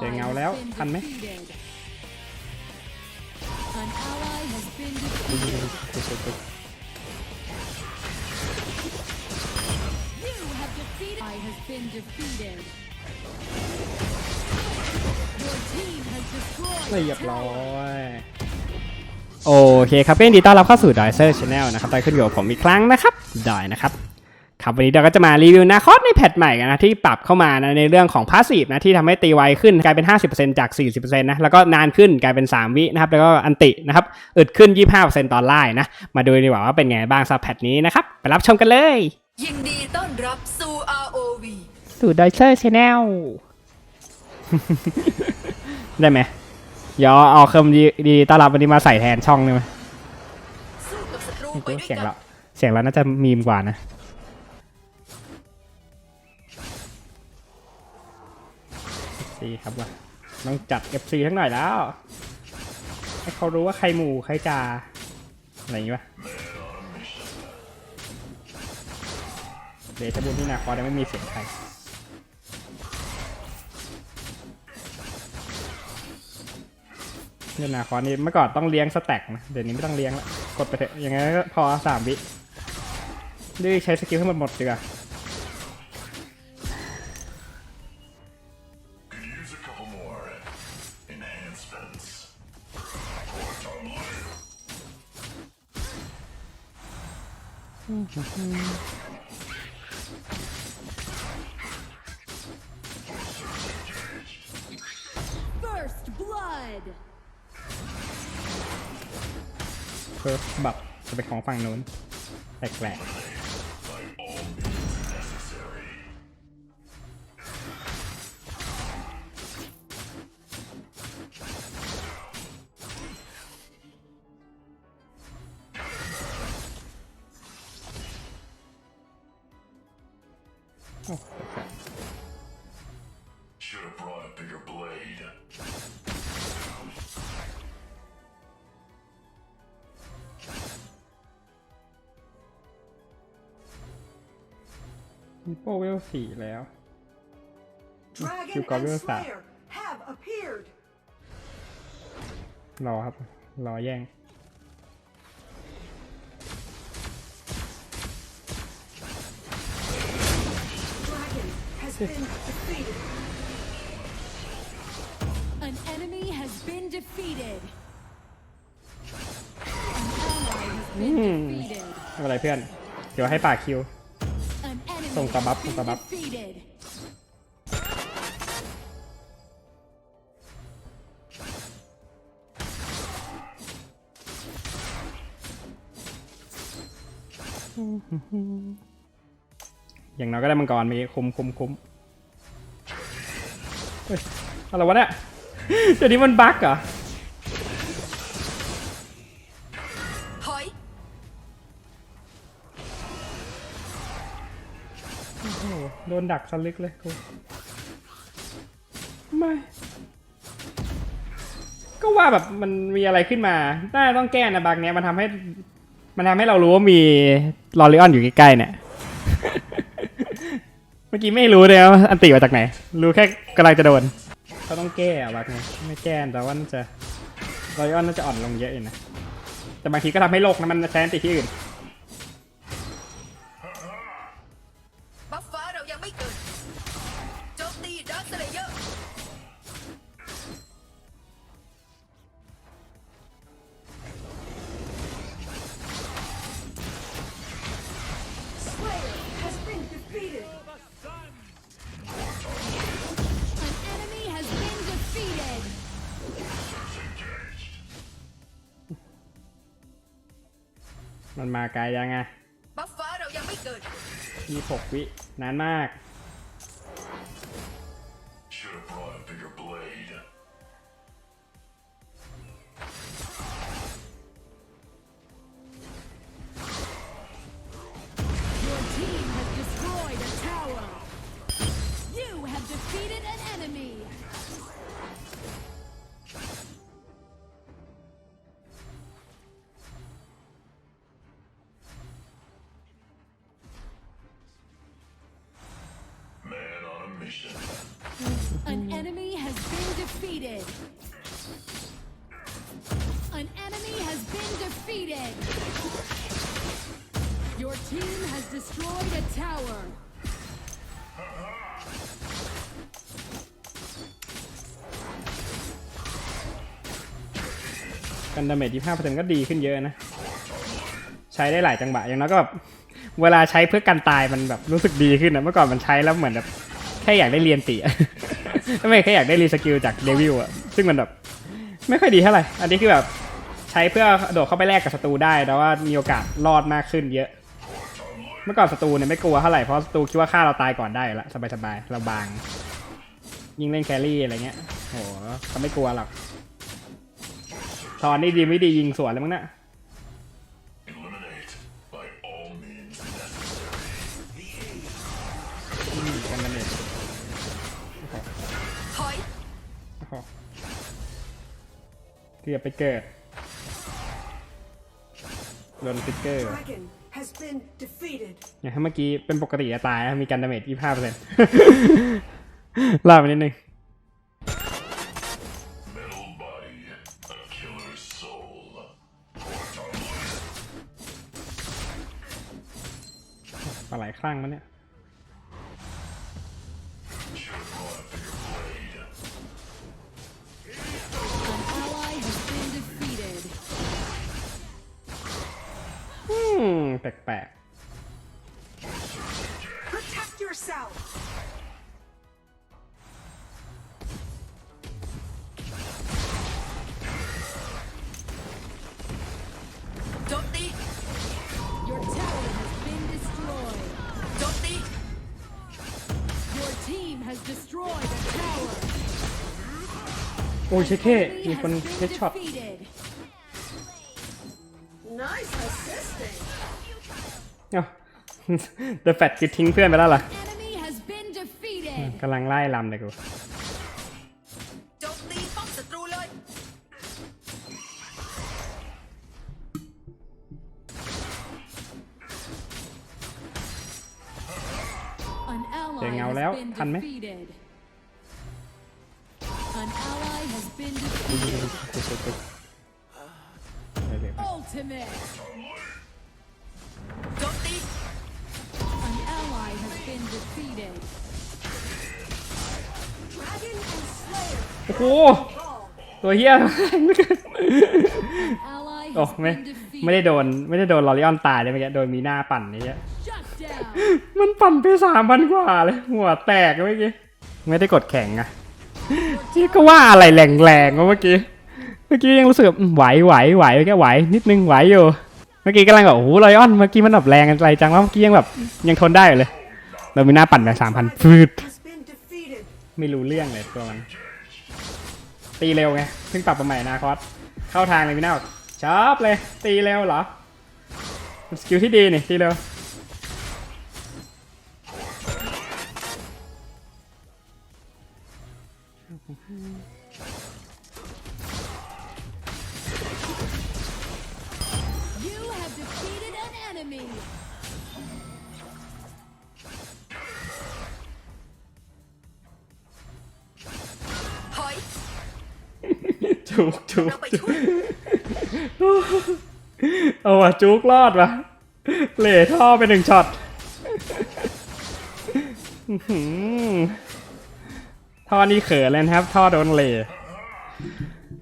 เจอเงาแล้วทันไหม An ally has been defeated. You have defeated. I has been defeated. Your team has destroyed. เรีย a บร้อ tower. ยโอเคครับก็ยินดีต้อนรับเข้าสู่ d i เซอร์ช n แนลนะครับตอนขึ้นอยู่กับผมอีกครั้งนะครับดอยนะครับ ครับวันนี้เราก็จะมารีวิวนาคอสในแพทใหม่กันนะที่ปรับเข้ามานะในเรื่องของพาสซีฟนะที่ทำให้ตีไวขึ้นกลายเป็น 50%จาก 40%นะแล้วก็นานขึ้นกลายเป็น 3 วินะครับแล้วก็อันตินะครับอึดขึ้น 25%ตอนไล่นะมาดูดีกว่าว่าเป็นไงบ้างสำหรับแพทนี้นะครับไปรับชมกันเลย ยินดีต้อนรับสู่ ROV สู่ d i เซอร์ช n แนลได้ไหมเดี๋ยวเอาเครื่องดีดีต้อนรับวันนี้มาใส่แทนช่องได้ไหมสู้กับศัตรูไปด้วยเสียงกันเราเสียงเราน่าจะมีมกว่านะ FC ครับว่าต้องจัด FC ทั้งหน่อยแล้ว ให้เขารู้ว่าใครหมู่ใครจาอะไรอย่างงี้ป่ะเดชบุญที่นาคอยังไม่มีเสียงใครเนี่ยนาคอนี่เมื่อก่อนต้องเลี้ยงสแต็กนะ เดี๋ยวนี้ไม่ต้องเลี้ยงละ กดไปเถอะยังไงก็พอสามวิดื้อใช้สกิลให้หมดหมดดีกว่า First blood. เพิ่มบับจะเป็นของฝั่งนู้นแปลกๆ Should have brought a bigger blade. มีโป้เวลสี่แล้ว Dragon You got and yours out. Slayer have appeared. รอครับ รอแย่ง An enemy has been defeated. An ally has been defeated. ไม่เป็นไรเพื่อน เดี๋ยวให้ปากคิว An enemy ส่งตะบัฟ has ส่ง been ตะบัฟ defeated. อย่างน้อยก็ได้มังกรมีคุ้มคุ้มคุ้มเฮ้ยอะไรวะเนี่ยเดี๋ยวนี้มันบั๊กเหรอถอยโดนดักสลึกเลยกูไม่ ก็ว่าแบบมันมีอะไรขึ้นมาน่าต้องแก้นะบักเนี้ยมันทำให้ มันทำให้เรารู้ว่ามีลอริออนอยู่ใกล้ๆเนี่ย เมื่อกี้ไม่รู้เลยว่าอันติมาจากไหน รู้แค่กำลังจะโดนเขาต้องแก้อะบักเนี่ยไม่แก้แต่ว่าน่าจะรอยออนน่าจะอ่อนลงเยอะอยู่นะแต่บางทีก็ทำให้โลกนะมันใช้อันติที่อื่น มันมาไกลยังไงบัฟฟ้าเรายังไม่เกิด ยี่หกวินานมาก destroyed a tower. กันดาเมจ25%ก็ดีขึ้นเยอะนะ ใช้ได้หลายจังหวะอย่างน้อยก็แบบเวลาใช้เพื่อกันตายมันแบบรู้สึกดีขึ้นนะเมื่อก่อนมันใช้แล้วเหมือนแบบแค่อยากได้เรียนตีไม่แค่อยากได้รีสกิลจากเดวิลอะซึ่งมันแบบไม่ค่อยดีเท่าไหร่ อันนี้คือแบบใช้เพื่อโดดเข้าไปแลกกับศัตรูได้แต่ว่ามีโอกาสรอดมากขึ้นเยอะ เมื่อก่อนศัตรูเนี่ยไม่กลัวเท่าไหร่เพราะศัตรูคิดว่าฆ่าเราตายก่อนได้อยู่ละสบายๆเราบาง ยิงเล่นแครี่อะไรเงี้ยโหเขาไม่กลัวหรอกตอนนี้ดีไม่ดียิงสวนเลยมั้งเนะ Eliminate by all means necessary. กันดาเมจถอยโอ้โหเกือบไปเกิดโดนฟิกเกอร์ เนี่ยเมื่อกี้เป็นปกติจะตายมีการดาเมจยี่ห้าเปอร์เซ็นต์ล่าไปนิดนึงปลาไหลคลั่งมันเนี่ย มแปลก Protect yourself. โจมตี Your tower has been destroyed. โจมตี Your team has destroyed a tower. ๆ โอ้ยเช็คเท่ Enemy มีคน has เช็ค been ช็อต defeated. เอ้าเดอะแฟตคือทิ้งเพื่อนไปแล้วเหรอ Enemy has been defeated. กำลังไล่ลำเลยกูโจมตีป้อมศัตรูเลย An ally เจอเงาแล้ว has been ทันไหม defeated. An ally has been defeated. เดี๋ยว โอ้โห Ball. ตัวเฮีย An ally โอ้ has ไม่ been ไม่ได้ defeated. โดนไม่ได้โดนลอริออนตายเลยเมื่อกี้โดนมีหน้าปั่นนี่เงี้ย Shut down. มันปั่นไปสามพันกว่าเลยหัวแตกเมื่อกี้ไม่ได้กดแข็งอะนี่ก็ว่าอะไรแรงๆวะเมื่อกี้เมื่อกี้ยังรู้สึกแบบอืมไหวไหวไหวแค่ไหวนิดนึงไหวอยู่เมื่อกี้กำลังแบบโอ้โหลอริออนเมื่อกี้มันแบบแรงอะไรจังวะเมื่อกี้ยังแบบยังทนได้อยู่เลยโดนมีหน้าปั่นไปสามพันฟืด Has been defeated. ไม่รู้เรื่องเลยตัวมัน ตีเร็วไงเพิ่งปรับมาใหม่นาคอสเข้าทางเลยพี่นาบอกชอบเลย ตีเร็วเหรอสกิลที่ดีนี่ตีเร็ว จุกจุกจุกเอาว่ะจุกรอดว่ะเหล่ท่อไปหนึ่งช็อตท่อนี่เขินเลยครับ ท่อโดนเหล่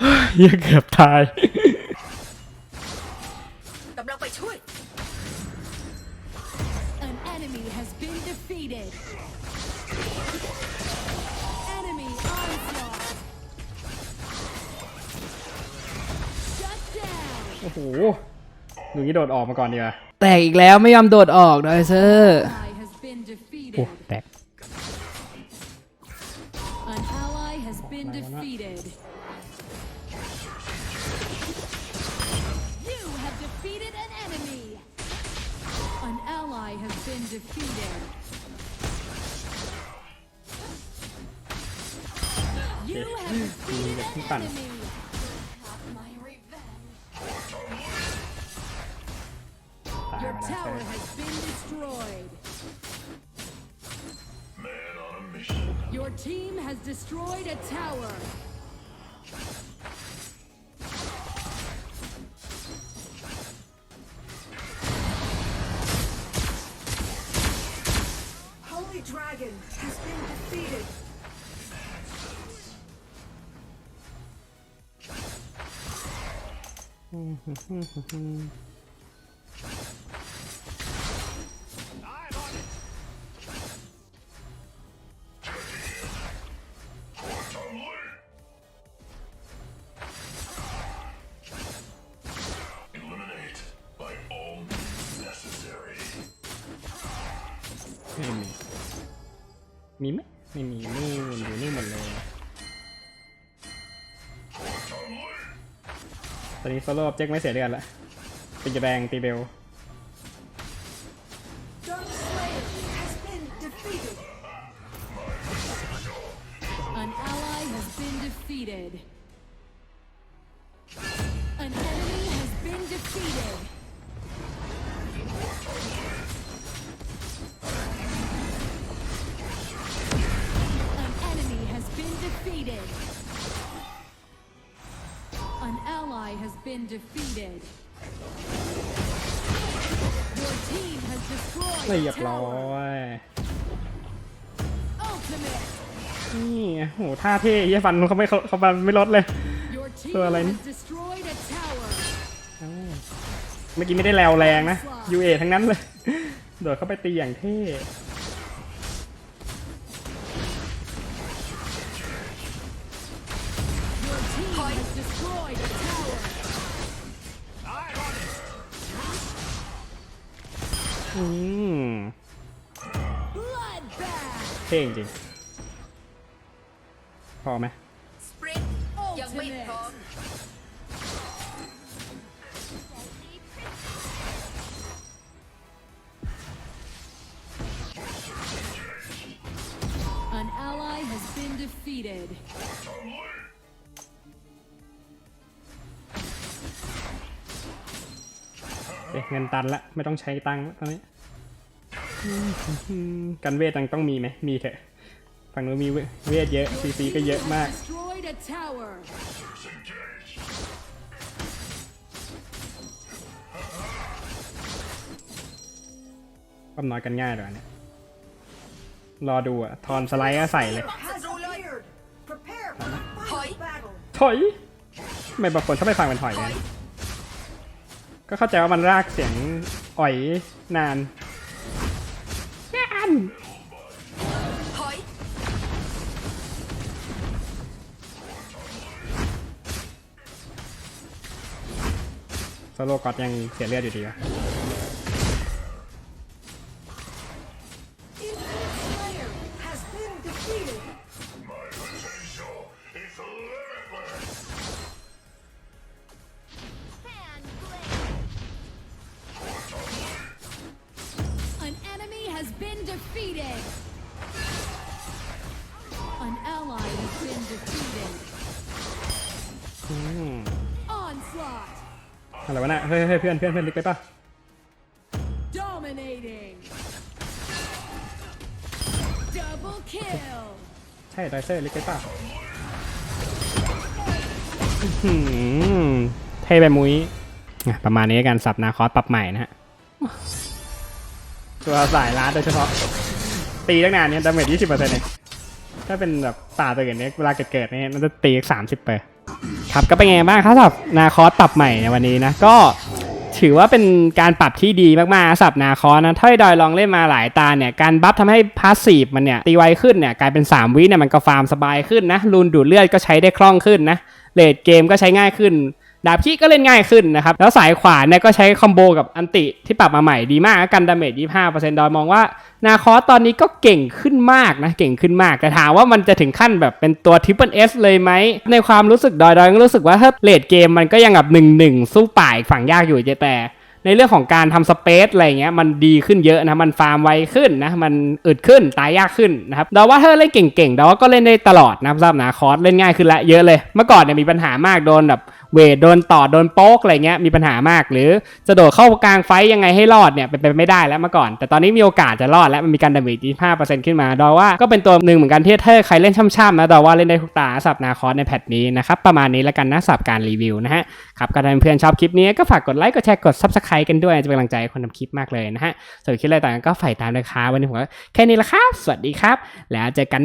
เฮ้ยเหี้ยเกือบตาย หหนูนี่โดดออกมาก่อนดีกว่าแตกอีกแล้วไม่ยอมโดดออกดอยเซอร์ Ally has been โอ้ defeated. แตก An ally has been defeated. You have defeated an enemy. An ally has been defeated. You have defeated an enemy. destroyed. Man on a mission. Your team has destroyed a tower. Holy Dragon has been defeated. มีไหมไม่มีนี่นอยู่นี่หมดเลยตอนนี้โซโล่เจ๊กไม่เสียเลือดละเป็นจะแดงตีเบล defeated. Your team has destroyed เรีย a บร้อ tower. ย Ultimate. นี่ไงโหท่าเท่เยี่ยฟันเขาไม่เขาเขาฟันไม่ลดเลย Your team Thưa lên. has destroyed a tower. เมื่อกี้ไม่ได้แรงแรงนะ UA ทั้งนั้นเลย โดดเข้าไปตีอย่างเท่ อืม Bloodbath. เท่จริงพอไหมสปรินต์ยังไม่พร้อม An ally has been defeated. เอ๊ะเงินตันละไม่ต้องใช้ตังค์ละตอนนี้อืมกันเวทตังต้องมีไหมมีเถอะฝั่งนู้นมีเวทเยอะซีซีก็เยอะมาก Destroyed a tower. Engage. ป้อมน้อยกันง่ายเลยอันเนี่ยรอดูอะทอนสไลด์ก็ใส่เลย Has appeared. Prepare for the final Hoi. battle. ถอยทำไม่บางคนชอบไปฟังเป็นถอยถไงอย ก็เข้าใจว่ามันรากเสียงอ่อยนานนานถอยโซโลกอดยังเสียเลือดอยู่ดีวะ อะไรวะน่ะเฮ้ยเฮ้ยเพื่อนเพื่อนเพื่อนลึกไปปะ Dominating. Double kill. ใช่ไดเซอร์ลึกไปปะอื้อหือเท่ไปมุ้ยอะประมาณนี้กันสับนาคอสปรับใหม่นะฮะ ตัวสายล้าดโดยเฉพาะ ตีตั้งนานเนี่ยดาเมจยี่สิบเปอร์เซ็นต์เองถ้าเป็นแบบป่าตัวอื่นเนี่ยเวลาเกิดๆเนี่ยมันจะตีสามสิบเปอร์ ครับก็เป็นไงบ้างครับสำหรับนาคอสปรับใหม่ในวันนี้นะก็ถือว่าเป็นการปรับที่ดีมากๆสับนาคอนะถ้าดอยลองเล่นมาหลายตาเนี่ย การบัฟทำให้พาสซีฟมันเนี่ยตีไวขึ้นเนี่ยกลายเป็น 3 วิเนี่ยมันก็ฟาร์มสบายขึ้นนะ รูนดูดเลือดก็ใช้ได้คล่องขึ้นนะเลดเกมก็ใช้ง่ายขึ้น ดาบขี้ก็เล่นง่ายขึ้นนะครับ แล้วสายขวาเนี่ยก็ใช้คอมโบกับอันติที่ปรับมาใหม่ดีมากกันดาเมจ 25%ดอยมองว่า นาคอสตอนนี้ก็เก่งขึ้นมากนะ เก่งขึ้นมาก แต่ถามว่ามันจะถึงขั้นแบบเป็นตัวทริปเปิลเอสเลยไหม ในความรู้สึกดอยดอยก็รู้สึกว่าถ้าเลดเกมมันก็ยังแบบหนึ่งหนึ่งสู้ป่ายฝั่งยากอยู่แต่ในเรื่องของการทำสเปซอะไรเงี้ยมันดีขึ้นเยอะนะ มันฟาร์มไวขึ้นนะ มันอึดขึ้นตายยากขึ้นนะครับเดาว่าถ้าเล่นเก่งๆเดาว่าก็เล่นได้ตลอดนะครับสำหรับนาคอสเล่นง่ายขึ้นละเยอะเลย เมื่อก่อนเนี่ยมีปัญหามากโดนแบบ เวทโดนต่อโดนโป๊กอะไรเงี้ยมีปัญหามาก หรือจะโดดเข้ากลางไฟยังไงให้รอดเนี่ยเป็นไปไม่ได้แล้วเมื่อก่อน แต่ตอนนี้มีโอกาสจะรอดแล้วมันมีการดาเมจ25%ขึ้นมาดาว่าก็เป็นตัวหนึ่งเหมือนกันที่ถ้าใครเล่นช่ำๆนะดาว่าเล่นได้ทุกตาสับนาคอสในแพทนี้นะครับประมาณนี้แล้วกันนะสับการรีวิวนะฮะครับก็ถ้าเพื่อนชอบคลิปนี้ก็ฝากกดไลค์กดแชร์กด Subscribe กันด้วยจะเป็นกำลังใจคนทำคลิปมากเลยนะฮะส่วนคลิปอะไรต่างก็ฝ่ายตามเลยครับวันนี้ผมก็แค่นี้ละครับ สวัสดีครับ แล้วเจอกัน